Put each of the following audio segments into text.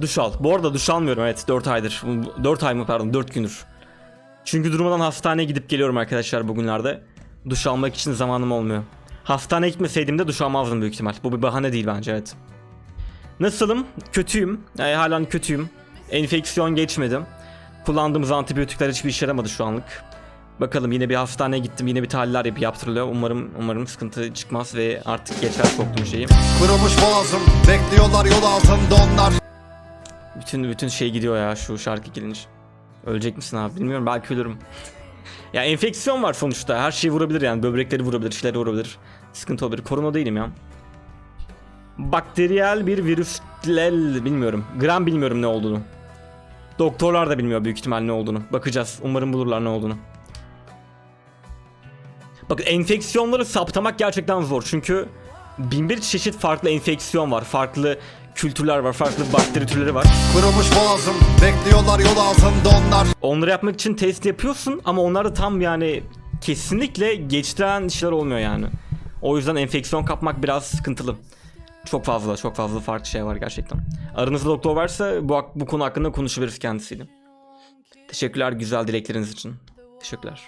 Duş al. Bu arada duş almıyorum evet 4 aydır. 4 ay mı pardon 4 gündür. Çünkü durmadan hastaneye gidip geliyorum arkadaşlar bugünlerde. Duş almak için zamanım olmuyor. Hastaneye gitmeseydim de duş almazdım büyük ihtimal. Bu bir bahane değil bence evet. Nasılım? Kötüyüm. Yani halen kötüyüm. Enfeksiyon geçmedi. Kullandığımız antibiyotikler hiçbir işe yaramadı şu anlık. Bakalım yine bir hastaneye gittim. Yine bir tahliller yap- yaptırılıyor. Umarım umarım sıkıntı çıkmaz ve artık geçer soktuğum şeyi. Kırılmış boğazım Bekliyorlar yol altında onlar Bütün bütün şey gidiyor ya şu şarkı gelince. Ölecek misin abi bilmiyorum belki ölürüm. ya enfeksiyon var sonuçta. Her şeyi vurabilir yani. Böbrekleri vurabilir, şeyleri vurabilir. Sıkıntı olabilir. Korona değilim ya. Bakteriyel bir virüsel bilmiyorum. Gram bilmiyorum ne olduğunu. Doktorlar da bilmiyor büyük ihtimal ne olduğunu. Bakacağız. Umarım bulurlar ne olduğunu. Bakın enfeksiyonları saptamak gerçekten zor. Çünkü bin bir çeşit farklı enfeksiyon var. Farklı kültürler var. Farklı bakteri türleri var. Kırılmış boğazım Bekliyorlar yol altında onlar Onları yapmak için test yapıyorsun ama onlar da tam yani kesinlikle geçtiren şeyler olmuyor yani. O yüzden enfeksiyon kapmak biraz sıkıntılı. Çok fazla, çok fazla farklı şey var gerçekten. Aranızda doktor varsa bu, bu konu hakkında konuşabiliriz kendisiyle. Teşekkürler güzel dilekleriniz için. Teşekkürler.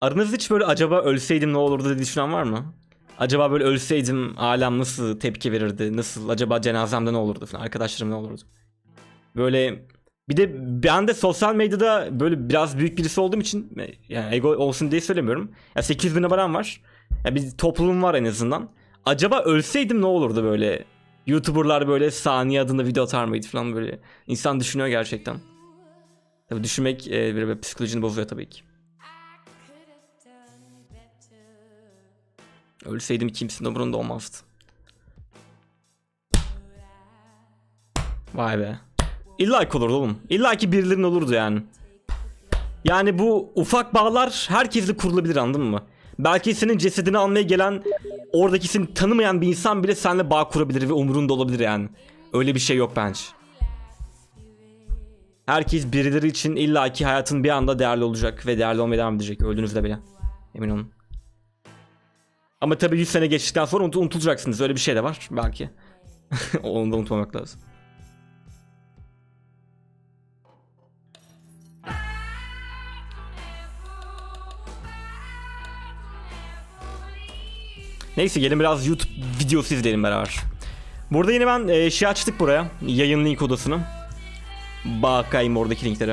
Aranızda hiç böyle acaba ölseydim ne olurdu diye düşünen var mı? Acaba böyle ölseydim alem nasıl tepki verirdi? Nasıl acaba cenazemde ne olurdu falan? Arkadaşlarım ne olurdu? Böyle bir de ben de sosyal medyada böyle biraz büyük birisi olduğum için yani ego olsun diye söylemiyorum. Ya 8 bin abonem var. Ya bir toplumum var en azından. Acaba ölseydim ne olurdu böyle? YouTuber'lar böyle saniye adında video atar mıydı falan böyle. İnsan düşünüyor gerçekten. Tabii düşünmek e, bir, bir psikolojini bozuyor tabii ki. Ölseydim kimsenin umurunda olmazdı. Vay be. İlla ki olurdu oğlum. İlla ki birilerinin olurdu yani. Yani bu ufak bağlar herkesle kurulabilir anladın mı? Belki senin cesedini almaya gelen oradaki seni tanımayan bir insan bile seninle bağ kurabilir ve umurunda olabilir yani. Öyle bir şey yok bence. Herkes birileri için illaki hayatın bir anda değerli olacak ve değerli olmaya devam edecek öldüğünüzde bile. Emin olun. Ama tabii 100 sene geçtikten sonra unut- unutulacaksınız. Öyle bir şey de var belki. Onu da unutmamak lazım. Neyse gelin biraz YouTube videosu izleyelim beraber. Burada yine ben e, şey açtık buraya. Yayın link odasını. Bakayım oradaki linkleri.